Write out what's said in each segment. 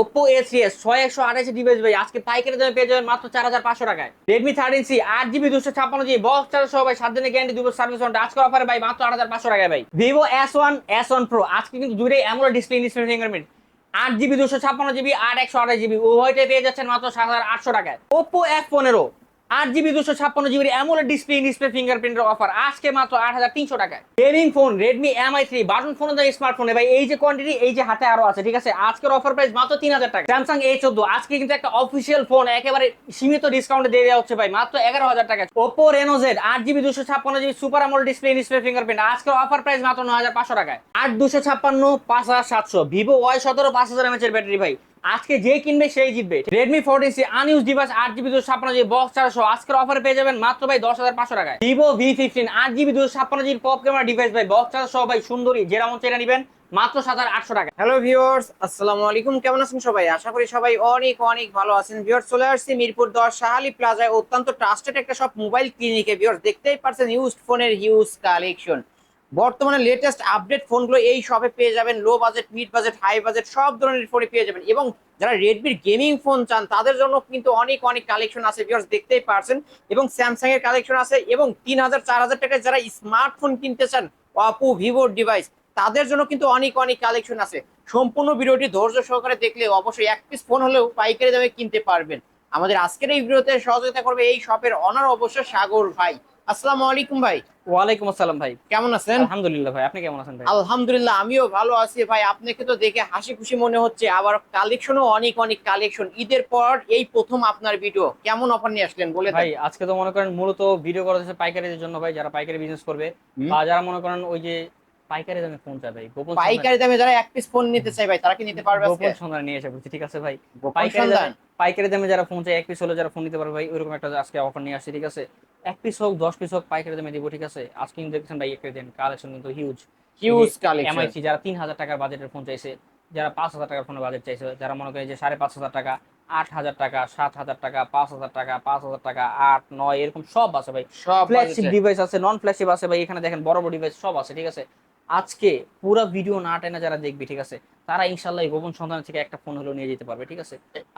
Oppo A CS ছয় একশো আঠাশি device ভাই। আজকে পাইকারি দামে পেয়ে যাবেন মাত্র চার হাজার পাঁচশো টাকায়। রেডমি থার্টিন সি আট জিবি দুশো ছাপ্পান্ন জিবি বক্স চার্জ সহ ভাই সাত দিনের গ্যারান্টি দুবছর সার্ভিস ঘণ্টা আজকে অফারে ভাই, মাত্র আট হাজার পাঁচশো টাকায় ভাই। Vivo S one S one pro আজকে কিন্তু জুড়ে এমন ডিসপ্লে ডিসপ্লে ফিঙ্গারপ্রিন্ট আট জিবি দুশো ছাপ্পান্ন জিবি আট একশো আঠাশ জিবি উভয়টাই পেয়ে যাচ্ছেন মাত্র সাত হাজার আটশো টাকায়। ওপো এফ পনেরো আট জিবি, দুশো ছাপ্পান্ন জিবির অ্যামোলেড ডিসপ্লে ডিসপ্লে ফিঙ্গারপ্রিন্টের অফার আজকে মাত্র আট হাজার তিনশো টাকায়। Gaming phone Redmi MI three button phone স্মার্টফোনে ভাই, এই যে কোয়ান্টিটি এই যে হাতে আরও আছে, ঠিক আছে? আজকের অফার প্রাইস মাত্র তিন হাজার টাকা। স্যামসাং এ চোদ্দ, আজকে কিন্তু একটা অফিসিয়াল ফোন একেবারে সীমিত ডিসকাউন্টে দিয়ে দেওয়া হচ্ছে, ভাই, মাত্র এগারো হাজার টাকা ওপো রেনো জেড আট জিবি, দুশো ছাপ্পান্ন জিবি সুপার আমল ডিসপ্লে ডিসপ্লে ফিঙ্গারপ্রিন্ট আজকের অফার প্রাইস মাত্র নয় হাজার পাঁচশো টাকায়। আট দুশো ছাপ্পান্ন, পাঁচ হাজার সাতশো। ভিভো ওয়াই সতেরো, পাঁচ হাজার এমএচ এর ব্যাটারি ভাই। আজকে যে কিনবে সেই জিতবে। Redmi fourteen C unused device আট জিবি দুশো ছাপ্পান্ন জিবি বক্স চারশো। আজকের অফারে পেয়ে যাবেন মাত্র ভাই দশ হাজার পাঁচশো টাকায়। ভিভো ভি ফিফটিন আট জিবি দুশো ছাপ্পান্ন জিবি পপ ক্যামেরা ডিভাইস ভাই বক্স চারশো, ভাই সুন্দরী, যেরকম চেনা নিবেন মাত্র সাত হাজার আটশো টাকা হ্যালো ভিউয়ার্স আসসালামু আলাইকুম। কেমন আছেন সবাই? আশা করি সবাই অনেক অনেক ভালো আছেন। ভিউয়ার্স চলে আসছি মিরপুর দশ শাহালি প্লাজায়। অত্যন্ত ট্রাস্টেড একটা সব মোবাইল ক্লিনিকে ভিউয়ার্স দেখতেই পারছেন ইউজ ফোনের হিউজ কালেকশন বর্তমানে লেটেস্ট আপডেট ফোনগুলো এই শপে পেয়ে যাবেন। Low budget mid budget high budget সব ধরনের ফোনে পেয়ে যাবেন। এবং যারা রেডমির গেমিং ফোন চান, তাদের জন্য কিন্তু অনেক অনেক কালেকশন আছে ভিউয়ার্স দেখতেই পারছেন। এবং স্যামসাং এর কালেকশন আছে এবং তিন হাজার, চার হাজার টাকায় যারা স্মার্টফোন কিনতে চান অপো ভিভোর ডিভাইস তাদের জন্য কিন্তু অনেক অনেক কালেকশন আছে। সম্পূর্ণ ভিডিওটি ধৈর্য সহকারে দেখলে অবশ্যই এক পিস ফোন হলেও পাইকারি দামে কিনতে পারবেন। আমাদের আজকের এই ভিডিওতে সহযোগিতা করবে এই শপের অনার অবশ্য সাগর ভাই। আসসালামু আলাইকুম ভাই। ওয়ালাইকুম আসসালাম ভাই। কেমন আছেন? আলহামদুলিল্লাহ ভাই আপনি কেমন আছেন ভাই? আলহামদুলিল্লাহ আমিও ভালো আছি ভাই। আপনাকে তো দেখে হাসি খুশি মনে হচ্ছে। আবার কালেকশনও অনেক অনেক কালেকশন ঈদের পর এই প্রথম আপনার ভিডিও কেমন অফার নিয়ে আসলেন বলে। ভাই আজকে তো মনে করেন মূলত ভিডিও করা হচ্ছে পাইকারিদের জন্য ভাই যারা পাইকারি বিজনেস করবে বা যারা মনে করেন ওই যে পাইকারি দামে ফোন চায় ভাই। গোপন পাইকারি দামে যারা এক পিস ফোন নিতে চাই ভাই তারা কি নিতে পারবে গোপন সন্ধান নিয়ে এসে ঠিক আছে ভাই। পাইকারি দামে পাইকারি দামে যারা ফোন চায় এক পিস হলে যারা ফোন নিতে পারবে ভাই ওইরকম একটা আজকে অফার নিয়ে আসছে ঠিক আছে? এক পিস হোক দশ পিস হোক পাইকারি দামে দিব ঠিক আছে? আজকে কিন্তু দেখছেন ভাই একটা দিন কালেকশন কিন্তু হিউজ হিউজ কালেকশন এমআইসি যারা তিন হাজার টাকার বাজেটের ফোন চাইছে যারা পাঁচ হাজার টাকার ফোনের বাজেট চাইছে যারা মনে করে যে সাড়ে পাঁচ হাজার টাকা আট হাজার টাকা সাত হাজার টাকা পাঁচ হাজার টাকা পাঁচ হাজার টাকা আট নয় এরকম সব আছে ভাই। সব ফ্ল্যাগশিপ ডিভাইস আছে নন ফ্ল্যাগশিপ আছে ভাই এখানে দেখেন বড় বড় ডিভাইস সব আছে ঠিক আছে? আজকে পুরো ভিডিও না টেনে যারা দেখবে ঠিক আছে? তারা ইনশাল্লাহ এই গোপন সন্ধান থেকে একটা ফোন হলেও নিয়ে যেতে পারবে ঠিক আছে?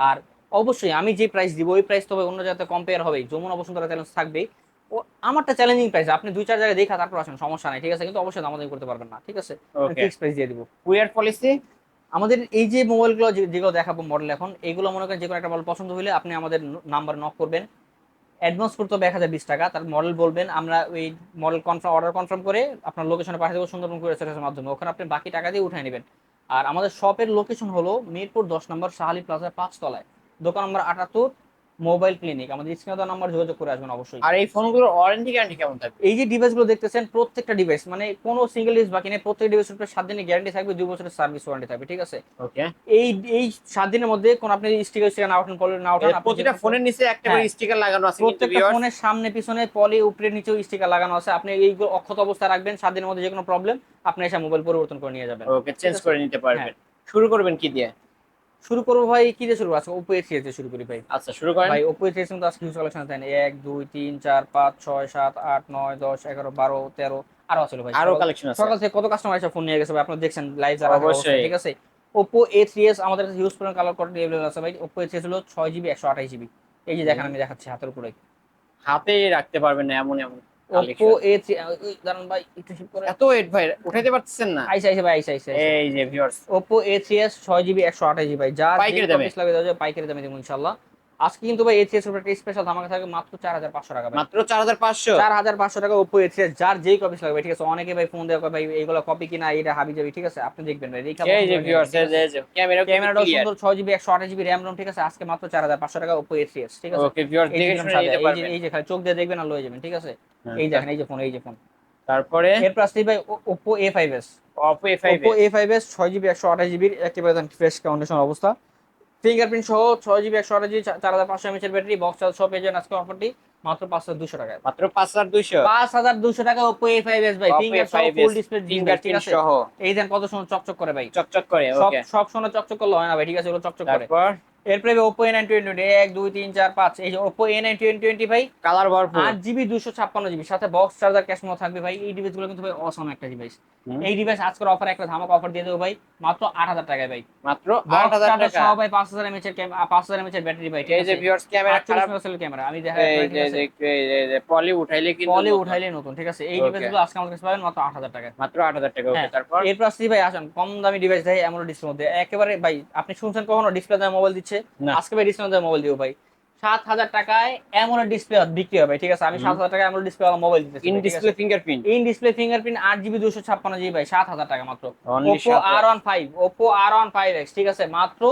আর অবশ্যই আমি যে প্রাইস দিব ওই প্রাইস তবে অন্য জায়গাতে কম্পেয়ার হবে যমুনা বসুন্ধরা চ্যালেঞ্জ থাকবেই। ও আমারটা চ্যালেঞ্জিং প্রাইস আপনি দুই চার জায়গায় দেখা তারপর আসেন সমস্যা নাই ঠিক আছে? কিন্তু অবশ্যই দামাদামি করতে পারবেন না ঠিক আছে? ফিক্স প্রাইস দিয়ে দিব। কুরিয়ার পলিসি আমাদের এই যে মোবাইলগুলো যেগুলো দেখাবো মডেল এখন এগুলো মনে করেন যে কোনো একটা মডেল পছন্দ হলে আপনি আমাদের নাম্বার নক করবেন। অ্যাডভান্স করতে হবে এক হাজার বিশ টাকা। তার মডেল বলবেন, আমরা ওই মডেল কনফার্ম অর্ডার কনফার্ম করে আপনার লোকেশনে পাঠিয়ে দেবো সুন্দরবন কুরিয়ার মাধ্যমে। ওখানে আপনি বাকি টাকা দিয়ে উঠে নেবেন। আর আমাদের শপের লোকেশন হলো মিরপুর দশ নম্বর শাহালি প্লাজা পাঁচতলায়। দোকান নম্বর আটাত্তর মোবাইল ক্লিনিক। আমাদের স্ক্রিনে দেওয়া নাম্বার যোগাযোগ করে আসবেন অবশ্যই। আর এই ফোনগুলোর ওয়ারেন্টি গ্যারান্টি কেমন থাকবে? এই যে ডিভাইসগুলো দেখতেছেন প্রত্যেকটা ডিভাইস মানে কোনো সিঙ্গেল ডিভাইস বাকি নেই প্রত্যেক ডিভাইসের উপরে সাত দিনের গ্যারান্টি থাকবে দুই বছরের সার্ভিস ওয়ারেন্টি থাকবে ঠিক আছে? ওকে এই এই সাত দিনের মধ্যে কোন আপনি স্টিকার স্টিকার না ওঠান পলি না ওঠান প্রতিটা ফোনের নিচে একটা করে হ্যাঁ। স্টিকার লাগানো আছে প্রত্যেকটা ফোনের সামনে পিছনে পলি উপরে নিচেও স্টিকার লাগানো আছে। আপনি এইগুলো অক্ষত অবস্থায় রাখবেন সাত দিনের মধ্যে যে কোনো প্রবলেম আপনি এসে মোবাইল পরিবর্তন করে নিয়ে যাবেন। ওকে চেঞ্জ করে নিতে পারবেন। হ্যাঁ। শুরু করবেন কি দিয়ে? শুরু করব ভাই কি দিয়ে শুরু আছে ওপো এস দিয়ে শুরু করি ভাই। আচ্ছা শুরু করেন। ভাই ওপো এস কিন্তু আজকে কিছু কালেকশন দেন এক দুই তিন চার পাঁচ ছয় সাত আট নয় দশ এগারো বারো তেরো আরও আছে ভাই আরও কালেকশন আছে। সকাল থেকে কত কাস্টমার এসে ফোন নিয়ে গেছে ভাই? আপনারা দেখছেন লাইভ যারা ঠিক আছে? ওপো এ থ্রি এস আমাদের কাছে ইউজ পরিমাণ কালার কোয়ালিটি অ্যাভেলেবল আছে ভাই। ওপো এ থ্রি এস হলো ছয় জিবি একশো আঠাশ জিবি এই যে দেখেন আমি দেখাচ্ছি হাতের উপরে। হাতে রাখতে পারবেন না এমন এমন। Oppo collection। এ থ্রি দাঁড়ান ভাই একটু শিপ করে। এত ভাই উঠাইতে পারতেছেন না। আইসা আইসা ভাই আইসা আইসা এই যে ভিউয়ার্স আঠাশ জিবি ভাই যা পাইকারি দামে? লাগে দাও পাইকারি দামে দেবো ইনশাল্লাহ আজকে কিন্তু ভাই এ থ্রি একটা স্পেশাল ধামাকা থাকবে মাত্র চার হাজার পাঁচশো টাকা ভাই। মাত্র চার হাজার পাঁচশো? চার হাজার পাঁচশো টাকা ওপো এ থ্রি এস যার যেই কপিস লাগবে ঠিক আছে? অনেকে ভাই ফোন দেওয়া ভাই এইগুলো কপি কিনা এটা হাবি যাবি ঠিক আছে? আপনি দেখবেন ভাই রেখা এই যে ভিউয়ার্স এই যে, ক্যামেরা ক্যামেরাটাও সুন্দর ছয় জিবি একশো আঠাশ জিবি র্যাম রোম ঠিক আছে? আজকে মাত্র চার হাজার পাঁচশো টাকা ওপো এ থ্রি এস ঠিক আছে? ওকে ভিউয়ার্স এই যে দেখে দেখুন শুনে সাদা, নিতে পারবেন। এই যে খালি চোখ দিয়ে দেখবেন আর লয়ে যাবেন ঠিক আছে? হ্যাঁ, এই দেখেন এই যে ফোন এই যে ফোন তারপরে? এরপর আসছে ভাই Oppo A five S Oppo A five S ছয় জিবি একশো আঠাশ জিবির একেবারে ফ্রেশ কন্ডিশন অবস্থা। ফিঙ্গারপ্রিন্ট সহ ছয় জিবি একশো আঠাশ জিবি চার হাজার পাঁচশো এমএচের ব্যাটারি বক্স চার্জ সব পেয়ে যান আজকে অফারটি মাত্র পাঁচ হাজার দুশো টাকায়। মাত্র পাঁচ হাজার দুশো পাঁচ হাজার দুশো টাকা ওপো এ ফাইভ এস ভাই ফিঙ্গার সহ ফুল ডিসপ্লে ফিঙ্গার ঠিক আছে? সহ। এই দেন কত সময় চকচক করে ভাই। চকচক করে সব ওকে সব সময় চকচক করলে হয় না ভাই ঠিক আছে ওগুলো চকচক করে। এরপরে ওপো এ নাইন টোয়েন্টি এক দুই তিন চার পাঁচ। এই যে Oppo A nine twenty twenty ভাই কালার ভরপুর। আট জিবি দুশো ছাপ্পান্ন জিবি সাথে বক্স চার্জার ক্যাশ মেমো থাকবে ভাই। এই ডিভাইসগুলো কিন্তু ভাই অসম একটা ডিভাইস এই ডিভাইস আজকের অফার একটা ধামাকা অফার দিয়ে দেবো ভাই। মাত্র আট হাজার টাকায় ভাই। মাত্র বক্স 8000 টাকা। সহ ভাই পাঁচ হাজার এমএচ এর পাঁচ হাজার এমএচ এর ব্যাটারি ভাই এই যে ভিউয়ার্স ক্যামেরা খারাপ। ক্যামেরা আমি এই যে এই যে পলি উঠাইলে কিন্তু নতুন। উঠাইলে নতুন ঠিক আছে? এই. ডিভাইসগুলো আজকে আমাদের কাছে পাবেন মাত্র আট হাজার টাকায়। মাত্র 8000 টাকা ওকে হ্যাঁ, তারপর? এরপর আসছি ভাই আসুন কম দামি ডিভাইস দেয় এমন ডিসপ্লে মধ্যে। একেবারে ভাই আপনি শুনছেন কখনো ডিসপ্লে দেওয়া মোবাইল দিচ্ছে? না। আজকে ভাই ডিসপ্লে মোবাইল দিব ভাই। সাত হাজার টাকায় এমন ডিসপ্লে বিক্রি হবে ঠিক আছে? আমি সাত হাজার টাকায় এমন ডিসপ্লে ওয়ালা মোবাইল দিতেছি in display fingerprint in display fingerprint আট জিবি দুশো ছাপ্পান্ন জিবি ভাই সাত হাজার টাকা মাত্র। Oppo 7,000 R one five Oppo R one five X ঠিক আছে? মাত্র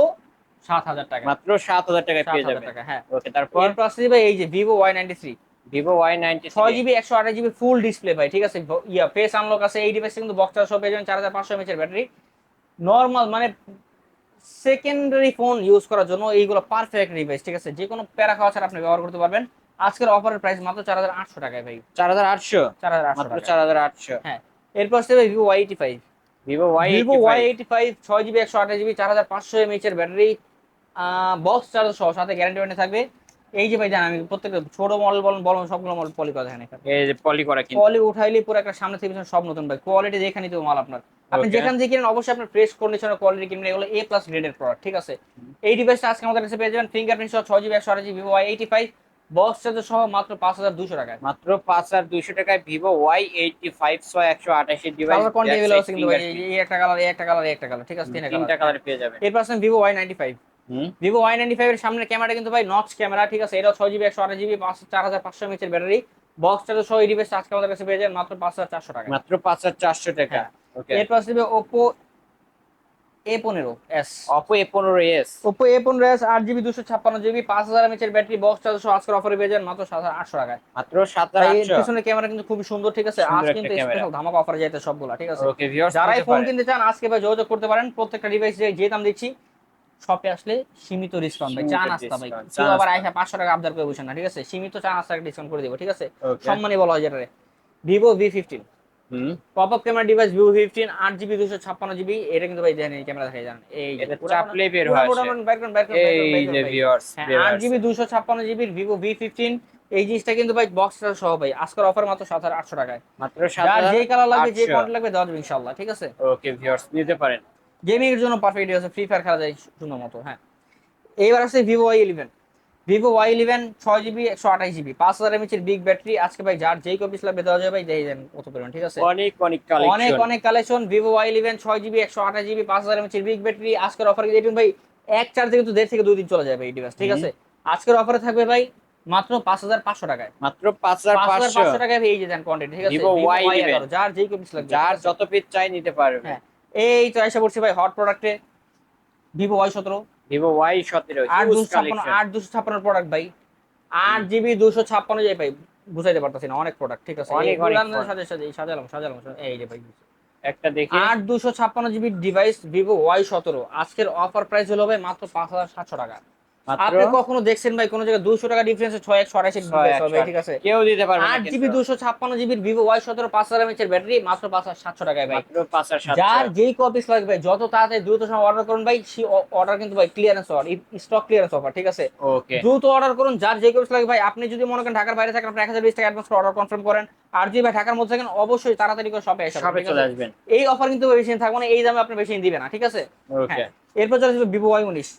সাত হাজার টাকা। মাত্র 7000 টাকায় সাত পেয়ে হাজার টাকা হ্যাঁ। ওকে তারপর? আসছি ভাই এই যে Vivo Y ninety three Vivo Y93 ছয় জিবি একশো আঠাশ জিবি ফুল ডিসপ্লে ভাই ঠিক আছে? ইয়া ফেস আনলক আছে এই ডিভাইসে কিন্তু বক্সার সব পেয়ে যাবেন চার হাজার পাঁচশো এমএচের ব্যাটারি নর্মাল মানে সেকেন্ডারি ফোন ইউজ করার জন্য এইগুলো পারফেক্ট ডিভাইস ঠিক আছে? যে কোনো প্যারা খাওয়া ছাড়া আপনি ব্যবহার করতে পারবেন। আজকের অফারের প্রাইস মাত্র চার হাজার আটশো টাকায় ভাই। 4800 চার হাজার আটশো চার হাজার আটশো। হ্যাঁ। এরপর আসছে ভাই Vivo Y eighty five Vivo Y Vivo Y Y85 eighty five ছয় জিবি একশো আঠাশ জিবি চার হাজার পাঁচশো এমএচের ব্যাটারি বক্স চার্জার সহ সাথে গ্যারান্টি ওয়ারেন্টি থাকবে। এই যে ভাই জান আমি প্রত্যেকটা ছোট মডেল বলুন বলুন সবগুলো মডেল পলি করা দেখেন এখানে। এই যে পলি করা কিন্তু। কোয়ালি উঠাইলে পুরো একটা সামনে থেকে সব নতুন ভাই। কোয়ালিটি দেখে নিতে হবে মাল আপনার। আপনি. যেখান থেকে কিনেন অবশ্যই আপনার ফ্রেশ কন্ডিশনের কোয়ালিটি কিনবেন। এগুলো এ প্লাস গ্রেডের প্রোডাক্ট ঠিক আছে? এই ডিভাইসটা আজকে আমাদের কাছে পেয়ে যাবেন। ফিঙ্গারপ্রিন্ট সহ ছয় জিবি একশো আট GB Y eighty five box charger সহ মাত্র পাঁচ হাজার দুশো টাকায়। মাত্র 5200 টাকায় Vivo Y85 128 device colour quantity এগুলো আছে কিন্তু ভাই। এই- একটা কালার এই একটা কালার এই একটা কালার ঠিক আছে? তিনটা কালার পেয়ে যাবেন। এরপর আছেন Vivo Y ninety five Vivo Y ninety five এর সামনের ক্যামেরা কিন্তু ভাই নচ ক্যামেরা ঠিক আছে? এটাও ছয় জিবি একশো আট জিবি পাঁচ চার হাজার পাঁচশো এমএচের ব্যাটারি বক্স চার্জার সহ ডিভাইসটা আজকে আমাদের কাছে পেয়ে যাবেন মাত্র পাঁচ হাজার চারশো টাকা। মাত্র 5400 টাকা। হ্যাঁ। ওকে এরপর আসবে ওপো এ পনেরো S Oppo A15s Oppo A পনেরো এস আট জিবি দুশো ছাপ্পান্ন জিবি পাঁচ হাজার এমএচের ব্যাটারি বক্স চার্জ সহ আজকের অফারে পেয়ে যাবেন মাত্র সাত হাজার আটশো টাকায়। মাত্র এর 7800 পিছনে ক্যামেরা কিন্তু খুবই সুন্দর ঠিক আছে? আজ কিন্তু। স্পেশাল ধামাকা অফারে যাইতে সবগুলা ঠিক আছে? যারাই ফোন কিনতে চান আজকে ভাই যোগাযোগ করতে পারেন। প্রত্যেকটা ডিভাইস যে দাম দিচ্ছি শপে আসলে সীমিত ডিসকাউন্ট ভাই চা নাস্তা ভাই। কেউ আবার। আইসা পাঁচশো টাকা আবদার করে বসেন না ঠিক আছে? সীমিত চা নাস্তা ডিসকাউন্ট করে দেবো ঠিক আছে? সম্মানী বলা হয় যেটারে ভিভো ভি ফিফটিন হুম। Pop up camera device Vivo fifteen আট জিবি দুশো ছাপ্পান্ন জিবি এটা কিন্তু ভাই দেখেন এই ক্যামেরা দেখে যান। এই পুরো চাপলে বের হয় এই যে ভিউয়ার্স হ্যাঁ আট জিবি দুশো ছাপ্পান্ন জিবির ভিভো ভি ফিফটিন এই জিনিসটা কিন্তু ভাই বক্স সহ ভাই। আজকের অফার মাত্র সাত হাজার আটশো টাকায়। মাত্র যার যে কালার লাগবে যে 7800 কন্টেন্ট লাগবে দেওয়া যাবে ইনশাল্লাহ ঠিক আছে? ওকে ভিউয়ার্স নিতে পারেন। গেমিং এর জন্য পারফেক্ট আছে ফ্রি ফায়ার খেলা যায় সুন্দর মতো হ্যাঁ। এইবার আছে Vivo Y eleven Vivo Y eleven ছয় জিবি একশো আঠাশ জিবি পাঁচ হাজার এমএচের বিগ ব্যাটারি আজকে ভাই যার যেই কপিস লাগবে দেওয়া যাবে ভাই দেখে যান কত পরিমাণ ঠিক আছে? অনেক অনেক অনেক কালেকশন অনেক কালেকশন ভিভো ওয়াই ইলেভেন ছয় জিবি একশো আঠাশ জিবি পাঁচ হাজার এমএচের বিগ ব্যাটারি আজকের অফার দেখুন ভাই? এক চার্জে কিন্তু দেড় থেকে দুই দিন চলে যাবে এই ডিভাইস ঠিক আছে? আজকের অফারে থাকবে ভাই মাত্র পাঁচ হাজার পাঁচশো টাকায়। মাত্র পাঁচ হাজার পাঁচশো। 5500 টাকায় এই যে দেন কোয়ান্টিটি ঠিক আছে? Vivo Vivo Y11 Y11 যার যেই কপিস লাগবে যার যত পিস চাই নিতে পারবে। হ্যাঁ। এই তো আয়সা বলছি ভাই হট প্রোডাক্টে ভিভো ওয়াই সতেরো। ভিভো Y17 আট হিউজ দুশো ছাপ্পান্ন আট দুশো ছাপ্পান্ন প্রোডাক্ট ভাই। আট জিবি দুশো ছাপ্পান্ন যাই ভাই বুঝাইতে পারতেছি না অনেক প্রোডাক্ট ঠিক আছে। সাজে সাজে সাজালাম সাজালাম। এই যে ভাই একটা দেখি। আট দুশো ছাপ্পান্ন জিবি ডিভাইস ভিভো ওয়াই সতেরো। আজকের অফার প্রাইস হলো ভাই মাত্র পাঁচ হাজার সাতশো টাকা। আপনি কখনো দেখছেন ভাই কোনো জায়গায় দুশো টাকা ডিফারেন্স ছয় একশো আড়াইশো হবে ঠিক আছে? কেউ দিতে পারবে আট জিবি দুশো ছাপ্পান্ন জিবির ভিভো ওয়াই সতেরো পাঁচ হাজার এমএচের ব্যাটারি মাত্র পাঁচ হাজার সাতশো টাকায় ভাই। যার যেই কপিস লাগবে যত তাড়াতাড়ি দ্রুত সময় অর্ডার করুন ভাই সেই অর্ডার কিন্তু ভাই clearance offer stock clearance offer ঠিক আছে? ওকে দ্রুত অর্ডার করুন যার যেই কপিস লাগবে ভাই আপনি যদি মনে করেন ঢাকার বাইরে থাকেন আপনি এক হাজার বিশ টাকা অ্যাডভান্স অর্ডার কনফার্ম করেন আর যদি ভাই ঢাকার মধ্যে থাকেন অবশ্যই তাড়াতাড়ি করে শপে এসে সবে চলে আসবেন। এই অফার কিন্তু বেশি থাকবে না এই দামে আপনি বেশি দিবে না ঠিক আছে? ওকে হ্যাঁ। এরপর চলে আসবে ভিভো ওয়াই উনিশ।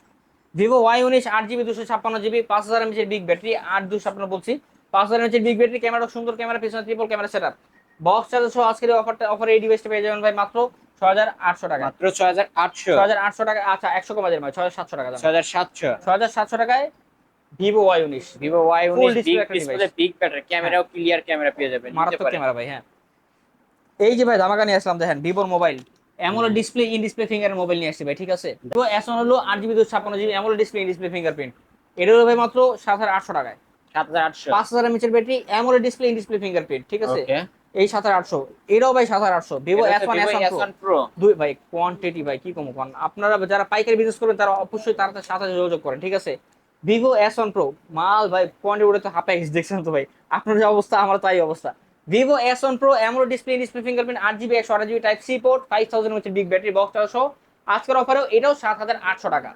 ভিভো ওয়াই উনিশ আট জিবি দুশো ছাপ্পান্ন জিবি পাঁচ হাজার এমএচের বিগ ব্যাটারি আট দুশো ছাপ্পান্ন বলছি। পাঁচ হাজার এমএচের বিগ ব্যাটারি ক্যামেরা সুন্দর ক্যামেরা পিছনে triple camera set up box charger সহ আজকের অফারটা অফার এই ডিভাইসটা পেয়ে যাবেন ভাই মাত্র ছয় হাজার আটশো টাকা মাত্র 6800 ছ হাজার আটশো টাকা আচ্ছা একশো কমা ভাই ছয় হাজার সাতশো টাকা দাম। 6700 ছ হাজার সাতশো টাকায় ভিভো ওয়াই উনিশ। Vivo Full Y19 display big একটা ডিসপ্লে device। বিগ ব্যাটারি ক্যামেরাও ক্লিয়ার ক্যামেরা পেয়ে যাবেন মারাত্মক ক্যামেরা ভাই হ্যাঁ। এই যে ভাই ধামাকা নিয়ে আসলাম দেখেন ভিভোর মোবাইল এমন display in display finger mobile নিয়ে আসছে ভাই ঠিক আছে? তো এস হলো আট জিবি দুশো ছাপ্পান্ন জিবি এমন ডিসপ্লে ইন ডিসপ্লে ফিঙ্গারপ্রিন্ট এটা হলো ভাই মাত্র সাত হাজার আটশো টাকায়। 7800 পাঁচ হাজার এমএচের ব্যাটারি এমন ডিসপ্লে ইন ডিসপ্লে ফিঙ্গারপ্রিন্ট ঠিক আছে? এই সাত হাজার আটশো। এটাও ভাই সাত হাজার আটশো। Vivo S one S one pro দুই ভাই কোয়ান্টিটি ভাই কি কম কোন? আপনারা যারা পাইকারি বিজনেস করবেন তারা অবশ্যই তার সাথে যোগাযোগ করেন ঠিক আছে? ভিভো এস ওয়ান প্রো মাল ভাই কোয়ান্টিটি উঠে তো হাফ এক্স দেখছেন তো ভাই? আপনার যে অবস্থা আমার তাই অবস্থা। ভিভো এস ওয়ান প্রো এমন ডিসপ্লে ডিসপ্লে ফিঙ্গারপ্রিন্ট আট জিবি একশো আট GB type C port five thousand হচ্ছে বিগ ব্যাটারি বক্স সহ। আজকের অফারেও এটাও সাত হাজার আটশো টাকা।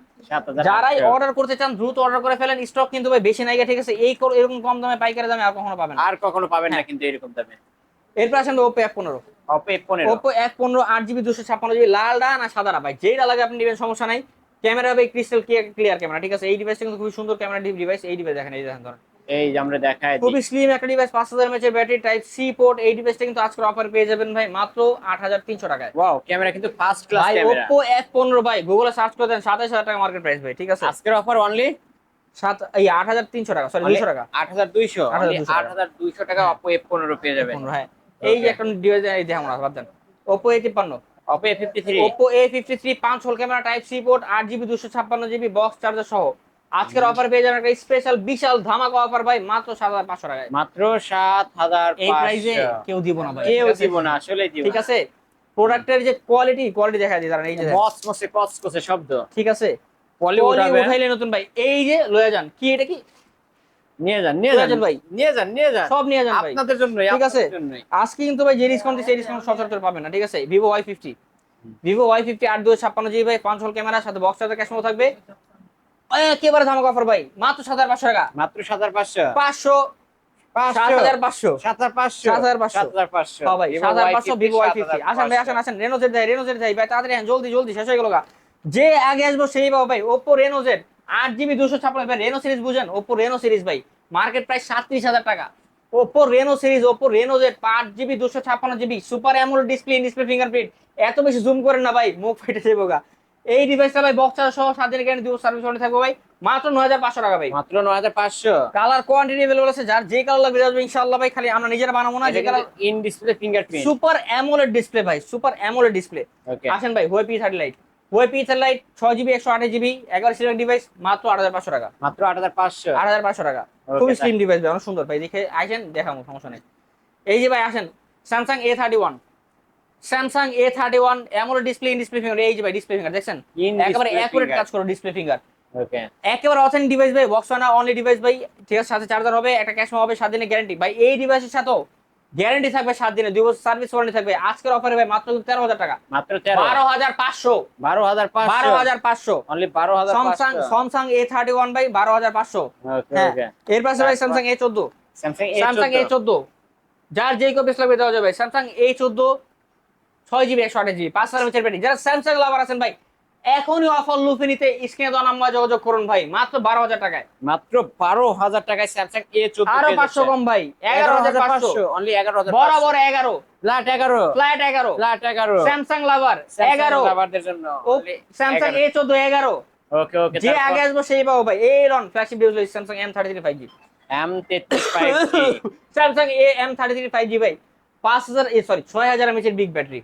যারাই অর্ডার করতে চান দ্রুত অর্ডার করে ফেলেন। স্টক কিন্তু ভাই বেশি নাই ঠিক আছে এই এরকম কম দামে পাইকারি দামে আর কখনো পাবেন আর কখনো পাবেন হ্যাঁ। না কিন্তু এরকম দামে। এরপর আসেন ওপো এফ পনেরো। ওপো এফ পনেরো। আট জিবি দুশো ছাপ্পান্ন জিবি লালডা না সাদাটা ভাই যেটা লাগে আপনি নেবেন সমস্যা নাই। ক্যামেরা ভাই ক্রিস্টাল ক্লিয়ার ক্যামেরা ঠিক আছে? এই ডিভাইসটা কিন্তু খুবই সুন্দর ক্যামেরা ডিভাইস এই ডিভাইস দেখেন এই দেখেন ধরেন। এই যে আমরা দেখাই দিই। খুবই স্লিম একটা ডিভাইস পাঁচ হাজার mAh battery type C port এই ডিভাইসটা কিন্তু আজকের অফার পেয়ে যাবেন ভাই মাত্র আট হাজার তিনশো টাকায়। ওয়াও ক্যামেরা কিন্তু first class camera Oppo F পনেরো ভাই গুগলে সার্চ করে দেন সাতাশ হাজার টাকা মার্কেট প্রাইস ভাই ঠিক আছে? আজকের অফার অনলি সাত এই আট হাজার তিনশো টাকা সরি দুশো টাকা। আট হাজার দুইশো 8,200 আট হাজার দুইশো টাকা। অপো এফ পনেরো পেয়ে যাবেন। হ্যাঁ এই যে. একটা ডিভাইস এই দেখেন আমরা বাদ দেন ওপো এ তিপ্পান্ন। Oppo A fifty three Oppo A fifty three পাঁচ hole camera type C port আট জিবি দুশো ছাপ্পান্ন জিবি বক্স চার্জার সহ। আজকের অফার পেয়ে যাবেন একটা স্পেশাল বিশাল ধামাকা অফার ভাই মাত্র সাত হাজার পাঁচশো টাকায়। মাত্র সাত হাজার এই প্রাইসে কেউ দিব না ভাই। কেউ দিব না আসলে দিব ঠিক আছে? প্রোডাক্টের যে কোয়ালিটি কোয়ালিটি দেখা দাঁড়ান এই যে দেখেন। মস মসে কস কসে শব্দ। ঠিক আছে? পলি উঠাবে উঠাইলে নতুন ভাই। এই যে লয়ে যান। কি এটা কি? নিয়ে যান নিয়ে যান। ভাই। নিয়ে যান নিয়ে যান। সব নিয়ে যান ভাই। আপনাদের জন্যই ঠিক আছে। আজকে কিন্তু ভাই যে ডিসকাউন্ট এই ডিসকাউন্ট সচরাচর পাবেন না ঠিক আছে? Vivo Y fifty Vivo Y fifty আট দুশো ছাপ্পান্ন জিবি ভাই পাঁচ হোল ক্যামেরার সাথে বক্স চার্জার ক্যাশমো থাকবে। একেবারে ধামাকা অফার ভাই? মাত্র সাত হাজার পাঁচশো টাকা। মাত্র সাত হাজার পাঁচশো। পাঁচশো। ভাই Vivo সাত হাজার পাঁচশো Y50 ভিভো ওয়াই সাত ফিফটি হাজার আসেন ভাই আসেন পাঁচশো। আসেন রেনোজের যাই রেনোজের যাই ভাই তাড়াতাড়ি আসেন, জলদি জলদি শেষ গেল গা। যে আগে আসব সেই পাবো ভাই ওপো আট জিবি দুশো ছাপ্পান্ন ভাই রেনো সিরিজ বুঝেন? ওপো রেনো সিরিজ ভাই মার্কেট প্রাইস সাতত্রিশ হাজার টাকা। ওপো রেনো সিরিজ ওপো আট জিবি দুশো ছাপ্পান্ন GB super AMOLED display display fingerprint এত বেশি জুম করেন না ভাই মুখ ফেটে যাব গা। এই ডিভাইসটা ভাই বক্স সহ সাত দিনের গ্যারান্টি দিব সার্ভিস ওয়ারেন্টি থাকবে ভাই মাত্র নয় হাজার পাঁচশো টাকা ভাই মাত্র নয় হাজার পাঁচশো কালার কোয়ান্টিটি अवेलेबल আছে যার যে কালার লাগবে যাবে ইনশাআল্লাহ ভাই খালি আমরা নিজেরা বানাবো না যে colour in display fingerprint super AMOLED display ভাই সুপার অ্যামোলেড ডিসপ্লে ওকে আসেন ভাই Y P thirty light Y P thirty light ছয় জিবি একশো আঠাশ জিবি এগারো সিলিং ডিভাইস মাত্র আট হাজার পাঁচশো টাকা মাত্র আট হাজার পাঁচশো আট হাজার পাঁচশো টাকা Okay, খুবই তাই। স্লিম ডিভাইস ভাই অনেক সুন্দর ভাই দেখে আসেন দেখাবো সমস্যা নেই এই যে ভাই আসেন Samsung A thirty one Samsung A thirty one AMOLED display in display finger এই যে ভাই ডিসপ্লে ফিঙ্গার দেখছেন? একেবারে অ্যাকুরেট কাজ করো ডিসপ্লে ফিঙ্গার ওকে একেবারে অথেন্টিক ডিভাইস ভাই বক্স না অনলি ডিভাইস ভাই ঠিক আছে সাথে চার্জার হবে একটা ক্যাশ হবে সাত দিনের গ্যারান্টি ভাই এই ডিভাইসের সাথেও গ্যারান্টি থাকবে সাত দিনে দুই বছর সার্ভিস ওয়ারেন্টি থাকবে। আজকের অফারে ভাই মাত্র তেরো হাজার টাকা। মাত্র তেরো বারো হাজার পাঁচশো। বারো হাজার বারো হাজার পাঁচশো। অনলি বারো হাজার Samsung Samsung A thirty one by বারো হাজার পাঁচশো। ওকে হ্যাঁ। ওকে এর পাশে ভাই? স্যামসাং এ চোদ্দ। স্যামসাং এ চোদ্দ। যার যেই কপিস লাগবে দেওয়া যাবে স্যামসাং এ চোদ্দ ছয় জিবি একশো আঠাশ জিবি পাঁচ হাজার মিটার ব্যাটারি যারা স্যামসাং লাভার আছেন ভাই এখনই অফার লুফে নিতে স্ক্রিনে দেওয়া নাম্বার যোগাযোগ করুন ভাই মাত্র বারো হাজার টাকায়। মাত্র বারো হাজার টাকায় স্যামসাং এ চোদ্দ আরও পাঁচশো কম ভাই এগারো হাজার পাঁচশো। অনলি এগারো হাজার বরাবর এগারো। ফ্ল্যাট এগারো। ফ্ল্যাট এগারো। ফ্ল্যাট এগারো। স্যামসাং লাভার এগারো। লাভারদের জন্য স্যামসাং এ চোদ্দ এগারো। ওকে ওকে যে আগে আসব সেই পাবো ভাই। এই রন flagship device Samsung M thirty three five G M তেত্রিশ five G Samsung A M thirty three five G ভাই। পাঁচ হাজার এ সরি ছয় হাজার এমএচের বিগ ব্যাটারি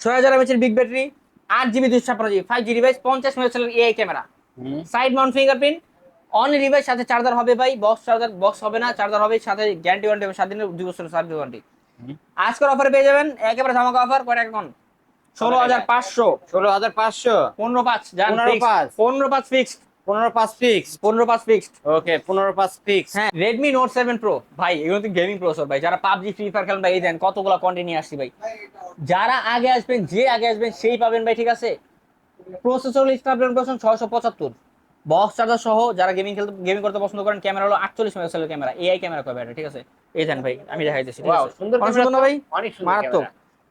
ছয় হাজার এমএচের বিগ ব্যাটারি আট জিবি দুশো ছাপ্পান্ন জিবি ফাইভ জি ডিভাইস পঞ্চাশ মেগাপিক্সেলের AI camera side mount fingerprint only device সাথে চার্জার হবে ভাই বক্স চার্জার বক্স হবে না চার্জার হবে সাথে গ্যারান্টি ওয়ারেন্টি হবে সাত দিনের দুই বছরের সার্ভিস ওয়ারেন্টি আজকের অফারে পেয়ে যাবেন একেবারে ধামাকা অফার কয়টা এখন? ষোলো হাজার পাঁচশো। ষোলো হাজার পাঁচশো। পনেরো পাঁচ পনেরো পাঁচ। পনেরো পাঁচ ফিক্সড পনেরো পাঁচ ফিক্স পনেরো পাঁচ ফিক্সড ওকে পনেরো পাঁচ ফিক্স হ্যাঁ রেডমি নোট সেভেন প্রো ভাই এগুলো তো গেমিং প্রসেসর ভাই। যারা পাবজি ফ্রি ফায়ার খেলেন ভাই এই দেন কতগুলো কন্টেন্ট নিয়ে আসছি ভাই। যারা আগে আসবেন যে আগে আসবেন সেই পাবেন ভাই ঠিক আছে? প্রসেসর হলো স্ন্যাপড্রাগন প্রসেসর ছয়শো পঁচাত্তর। বক্স চার্জার সহ যারা গেমিং খেলতে গেমিং করতে পছন্দ করেন ক্যামেরা হলো আটচল্লিশ মেগাপিক্সেলের ক্যামেরা এআই ক্যামেরা কয় ব্যাটারি ঠিক আছে? এই দেন ভাই আমি দেখাই দিচ্ছি সুন্দর ভাই? অনেক মারাত্মক।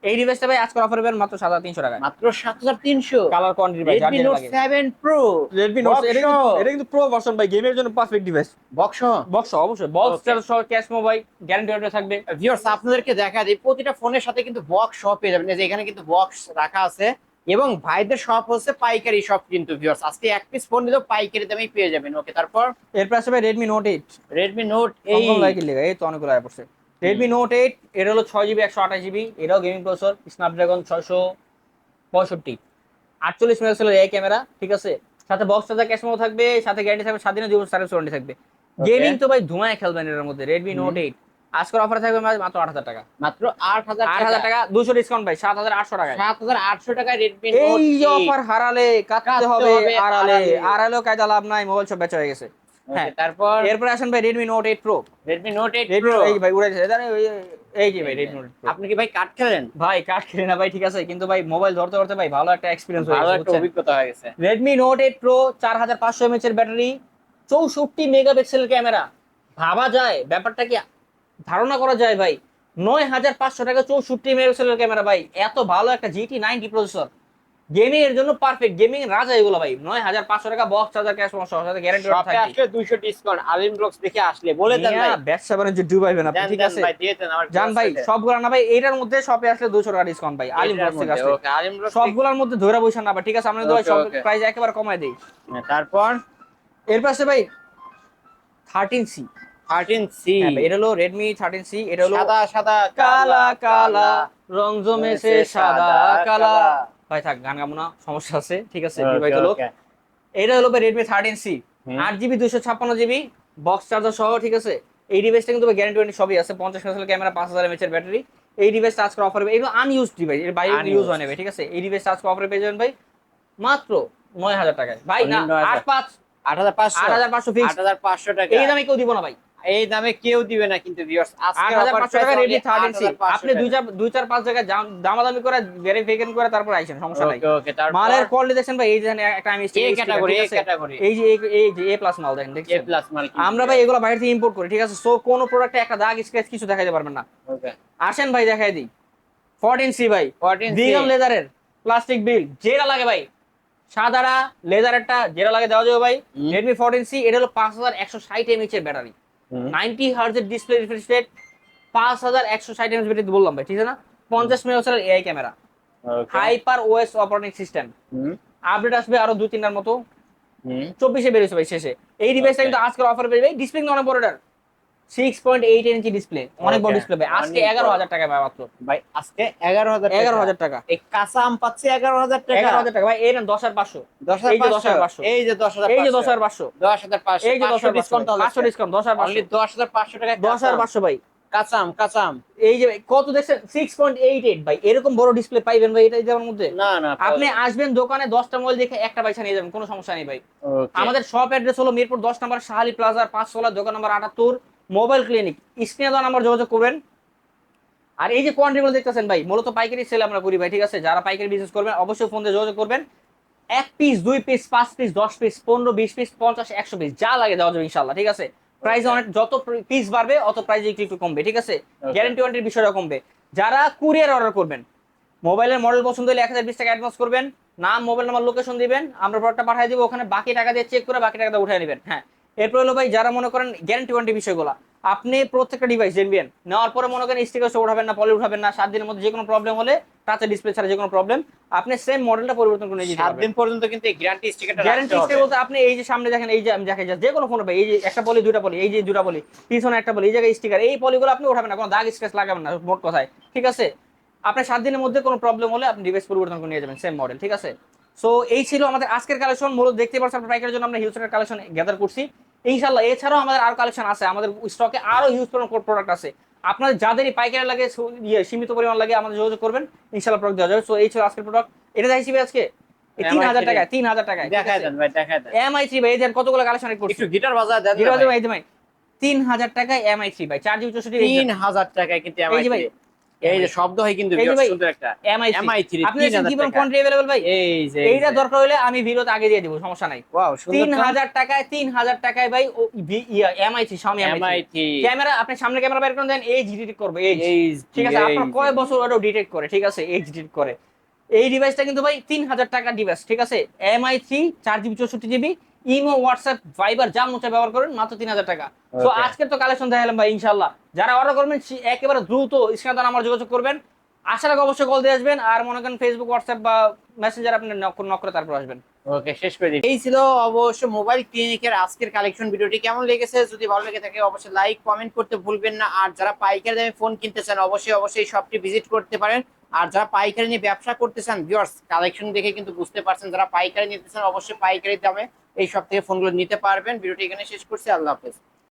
এই ডিভাইসটা ভাই আজকের অফার পাবেন মাত্র সাত টাকা তিনশো মাত্র সাত হাজার তিনশো। কালার কোয়ান্টিটি ভাই নোট লাগে। সেভেন প্রো রেডমি নোট এটা কিন্তু এটা কিন্তু প্রো ভার্সন ভাই গেমের জন্য পারফেক্ট ডিভাইস বক্স বক্স অবশ্যই। বক্স. চার্জার সহ ক্যাশ মোবাইল গ্যারান্টি ওয়ারেন্টি থাকবে। ভিউয়ার্স আপনাদেরকে দেখা দিই প্রতিটা ফোনের সাথে কিন্তু বক্স শপ পেয়ে যাবেন। এই যে এখানে কিন্তু বক্স রাখা আছে। এবং ভাইদের শপ হচ্ছে পাইকারি শপ কিন্তু ভিউয়ার্স আজকে এক পিস ফোন নিলেও পাইকারি দামেই পেয়ে যাবেন। ওকে তারপর? এর পাশে ভাই Redmi note eight Redmi note এই এই লাইক লেগে এই তো অনেকগুলো আয় পড়ছে। রেডমি নোট এইট এটা হলো ছয় জিবি একশো আঠাশ জিবি এটাও গেমিং প্রসেসর স্ন্যাপড্রাগন ছয়শো পঁয়ষট্টি। আটচল্লিশ মেগাপিক্সেলের এই ক্যামেরা ঠিক আছে? সাথে বক্স চার্জার ক্যাশ মেমো থাকবে সাথে গ্যারান্টি থাকবে সাত দিনের দুই বছর সার্ভিস ওয়ারেন্টি থাকবে গেমিং তো ভাই ধুমায় খেলবেন এর মধ্যে রেডমি নোট এইট আজকের অফার থাকবে মাত্র আট হাজার টাকা। মাত্র আট হাজার আট হাজার টাকা দুশো ডিসকাউন্ট ভাই সাত হাজার আটশো টাকা সাত হাজার আটশো টাকায় রেডমি এই অফার হারালে কাটতে হবে আড়ালে। আড়ালেও কায়দা লাভ নাই মোবাইল সব বেচা হয়ে গেছে। হ্যাঁ। তারপর এরপরে আসেন ভাই Redmi note eight pro Redmi note eight Redmi pro এই ভাই উড়ে গেছে। জানেন এই যে ভাই নোট প্রো আপনি কি ভাই কাট খেলেন? ভাই কাট খেলে না ভাই ঠিক আছে। কিন্তু ভাই মোবাইল ধরতে ধরতে ভাই ভালো একটা এক্সপিরিয়েন্স ভালো একটা অভিজ্ঞতা হয়ে গেছে। এইট প্রো চার হাজার পাঁচশো এমএচ এর ব্যাটারি চৌষট্টি মেগাপিক্সেলের ক্যামেরা। ভাবা যায় ব্যাপারটা কি ধারণা করা যায় ভাই? নয় হাজার পাঁচশো টাকা চৌষট্টি মেগাপিক্সেলের ক্যামেরা ভাই। এত ভালো একটা জিটি নাইনটি প্রসেসর গেমিং এর জন্য পারফেক্ট গেমিং রাজা এগুলো ভাই। নয় হাজার পাঁচশো টাকা বক্স চার্জার ক্যাশ সাথে গ্যারান্টি শপে আসলে 200 ডিসকাউন্ট আলিম ব্লগস দেখে আসলে। বলে দেন ভাই। ব্যবসা বাণিজ্য ডুবাইবেন আপনি দেন ঠিক আছে? ভাই দিয়ে দেন আমার জান ভাই সবগুলা না ভাই এইটার মধ্যে শপে আসলে দুশো টাকা ডিসকাউন্ট ভাই। আলিম এটার বক্স থেকে আসলে। সবগুলোর মধ্যে ধরে বসে না ভাই ঠিক আছে? আমরা সব. প্রাইস একেবারে কমায় দিই। তারপর? এর পাশে ভাই থার্টিন সি 13C এটা হলো রেডমি থার্টিন সি এটা হলো সাদা সাদা কালা কালা রং জমেছে সাদা কালা। ভাই থাক গান গাবো না সমস্যা আছে ঠিক আছে Okay, বিবাহিত লোক। এটা হলো রেডমি থার্টিন সি। আট জিবি দুশো ছাপ্পান্ন জিবি বক্স চার্জার সহ ঠিক আছে। এই ডিভাইসটা কিন্তু গ্যারান্টি ওয়ারেন্টি সবই আছে পঞ্চাশ মেগাপিক্সেল ক্যামেরা পাঁচ হাজার এমএচ এর ব্যাটারি এই ডিভাইস চার্জ করা অফার এগুলো আনইউজ ডিভাইস এর বাইরে। ইউজ হয় না ঠিক আছে। এই ডিভাইস চার্জ করা অফারে পেয়ে যাবেন ভাই মাত্র নয় হাজার টাকায়। ভাই না Only 9,000 আট পাঁচ 8500 আট হাজার পাঁচশো ফিক্স 8500 টাকা। এই দামে কেউ দিব না ভাই। এই দামে কেউ দিবে না কিন্তু ভিউয়ার্স আজকে হাজার অফার পাঁচশো টাকা রেডমি থার্টিন সি আপনি দুই চার দুই চার পাঁচ জায়গায় দাম- দামাদামি করে ভেরিফিকেশন করে তারপর আইসেন সমস্যা নাই। ওকে তারপর মালের কোয়ালিটি দেখছেন ভাই এই যে একটা আমি এ ক্যাটাগরি ঠিক এ ক্যাটাগরি এই যে এই- এই যে এ প্লাস মাল দেখেন এ প্লাস মাল আমরা ভাই এগুলো বাইরে থেকে ইম্পোর্ট করি ঠিক আছে? সো কোন প্রোডাক্টে একটা দাগ স্ক্র্যাচ কিছু দেখাইতে পারবেন না। ওকে আসেন ভাই দেখাই দিই। 14 সি ভাই। 14 ভিগান লেদারের প্লাস্টিক বিল যেটা লাগে ভাই সাদারা লেদারেরটা যেটা লাগে দেওয়া যাবে ভাই। রেডমি 14 সি এটা হলো 5160 এমএইচ এর battery 90 hertz display refresh rate 5160 mAh battery বললাম ভাই ঠিক আছে না? পঞ্চাশ megapixel AI camera hyper OS operating system update আসবে আরও দুই তিনটার মতো। চব্বিশে বেরিয়েছে ভাই শেষে। এই ডিভাইসটা টা কিন্তু আজকের অফার বেরোবে ডিসপ্লে কিন্তু অনেক বড় ইঞ্চি ডিসপ্লে অনেক বড় ডিসপ্লে ভাই আজকে টাকা ভাই মাত্র ভাই আজকে 11000 এগারো হাজার টাকা এই কাঁচা আম পাচ্ছি 11000 টাকা ভাই এই নেন দশ হাজার এই যে 10500 এই যে 10500 দশ হাজার 10500 এই যে দশ হাজার ডিসকাউন্ট পাঁচশো ডিসকাউন্ট দশ অনলি 10500 টাকা ভাই এই যে কত দেখছেন সিক্স পয়েন্ট এইট এইট ভাই এরকম বড় ডিসপ্লে পাইবেন ভাই এটা মধ্যে না না আপনি আসবেন দোকানে দশটা মোবাইল দেখে একটা পয়সা নিয়ে যাবেন কোনো সমস্যা নেই ভাই আমাদের শপ অ্যাড্রেস হলো মিরপুর দশ নম্বর শাহালি প্লাজার পাঁচশোলা দোকান নম্বর আটাত্তর মোবাইল ক্লিনিক। স্ক্রিনে দেওয়া নাম্বার যোগাযোগ করবেন। আর এই যে কোয়ান্টিটিগুলো দেখতেছেন ভাই মূলত পাইকারি সেল আমরা করি ভাই ঠিক আছে? যারা পাইকারি বিজনেস করবেন অবশ্যই ফোন দিয়ে যোগাযোগ করবেন। এক পিস দুই পিস পাঁচ পিস দশ পিস পনেরো বিশ পিস পঞ্চাশ একশো পিস যা লাগে দেওয়া যাবে ইনশাল্লাহ ঠিক আছে? প্রাইস অনেক যত পিস বাড়বে অত প্রাইস একটু একটু কমবে ঠিক আছে? গ্যারেন্টি ওয়ারেন্টির বিষয়টা কমবে। যারা কুরিয়ার অর্ডার করবেন মোবাইলের মডেল পছন্দ হলে এক হাজার বিশ টাকা অ্যাডভান্স করবেন নাম মোবাইল নাম্বার লোকেশন দিবেন আমরা প্রোডাক্টটা পাঠিয়ে দিব ওখানে বাকি টাকা দিয়ে চেক করে বাকি টাকাটা উঠিয়ে নেবেন হ্যাঁ। এরপর হলো ভাই যারা মনে করেন গ্যারান্টি ওয়ারেন্টি বিষয়গুলো আপনি প্রত্যেকটা ডিভাইস জানবেন নেওয়ার পরে মনে করেন স্টিকার উঠাবেন না পলি উঠাবেন না সাত দিনের মধ্যে যে কোনো প্রবলেম হলে টাচের ডিসপ্লে ছাড়া যে কোনো প্রবলেম আপনি সেম মডেলটা পরিবর্তন করে নিয়ে সাত দিন পর্যন্ত কিন্তু এই গ্যারান্টি স্টিকারটা গ্যারান্টি হবে। বলতে আপনি এই যে সামনে দেখেন এই যে আমি যাচ্ছি যে কোনো ফোন ভাই এই যে একটা পলি দুটা পলি এই যে দুটা পলি পিছনে একটা পলি এই জায়গায় স্টিকার এই পলিগুলো আপনি উঠাবেন না কোনো দাগ স্ক্র্যাচ লাগাবেন না মোট কথায় ঠিক আছে? আপনার সাত দিনের মধ্যে কোনো প্রবলেম হলে আপনি ডিভাইস পরিবর্তন করে নিয়ে যাবেন সেম মডেল ঠিক আছে? সো এই ছিল আমাদের আজকের কালেকশন মূলত দেখতে পাচ্ছেন আপনার পাইকারের জন্য আমরা হিউজ কালেকশন গ্যাদার করছি। ইনশাল্লাহ এছাড়াও আমাদের আরও কালেকশন আছে আমাদের স্টকে আরও হিউজ প্রোডাক্ট আছে। আপনাদের যাদেরই পাইকারি লাগে ইয়ে সীমিত পরিমাণ লাগে আমাদের যোগাযোগ করবেন ইনশাল্লাহ প্রোডাক্ট দেওয়া যাবে। সো এই ছিল আজকের প্রোডাক্ট এটা ভাই আজকে? তিন হাজার MI3 টাকায় তিন হাজার টাকায় দেখায় দেন ভাই দেখায় দেন। এমআই থ্রি ভাই এই কতগুলো কালেকশন করছি। গিটার বাজার দেন জিরো ভাই। তিন হাজার টাকায় এমআই থ্রি ভাই চার জিবি চৌষট্টি। তিন হাজার টাকায় কিন্তু যে ভাই, MI3 এই যে শব্দ হয় কিন্তু এই যে বিরাট ভাই, সুন্দর একটা এমআই থ্রি MI3 আপনি জীবন টাকা। কোনটি ভাই? এই যে এইটা দরকার হলে আমি ভিডিওতে আগে দিয়ে দিব সমস্যা নাই। ওয়াও তিন হাজার টাকায় তিন হাজার টাকায় ভাই এমআই থ্রি স্বামী এমআই MI3 ক্যামেরা আপনি সামনে ক্যামেরা বের দেন ডিটেক্ট করবে ঠিক আছে আপনার কয় বছর ওটাও ডিটেক্ট করে ঠিক আছে এইচ ডিটেক্ট করে। এই ডিভাইসটা কিন্তু ভাই ডিভাইস ঠিক আছে? এমআই জিবি চৌষট্টি জিবি ইমো হোয়াটসঅ্যাপ ভাইবার যা মোচা ব্যবহার করেন মাত্র তিন হাজার টাকা। তো Okay. আজকে তো কালেকশন দেখালাম ভাই ইনশাল্লাহ যারা অর্ডার করবেন একেবারে দ্রুত স্ক্রিনে আমার যোগাযোগ করবেন। আসার আগে অবশ্যই কল দিয়ে আসবেন আর মনে করেন ফেসবুক হোয়াটসঅ্যাপ বা মেসেঞ্জার আপনি নক নক করে তারপর আসবেন। ওকে শেষ করে দিই এই ছিল অবশ্য মোবাইল ক্লিনিকের আজকের কালেকশন ভিডিওটি কেমন লেগেছে? যদি ভালো লেগে থাকে অবশ্যই লাইক কমেন্ট করতে ভুলবেন না। আর যারা পাইকারি দামে ফোন কিনতে চান অবশ্যই অবশ্যই শপটি ভিজিট করতে পারেন। আর যারা পাইকারি নিয়ে ব্যবসা করতে চান ভিউয়ার্স কালেকশন দেখে কিন্তু বুঝতে পারছেন। যারা পাইকারি নিতে চান অবশ্যই পাইকারি দামে এই সব থেকে ফোনগুলো নিতে পারবেন। ভিডিওটি এখানে শেষ করছি। আল্লাহ হাফেজ।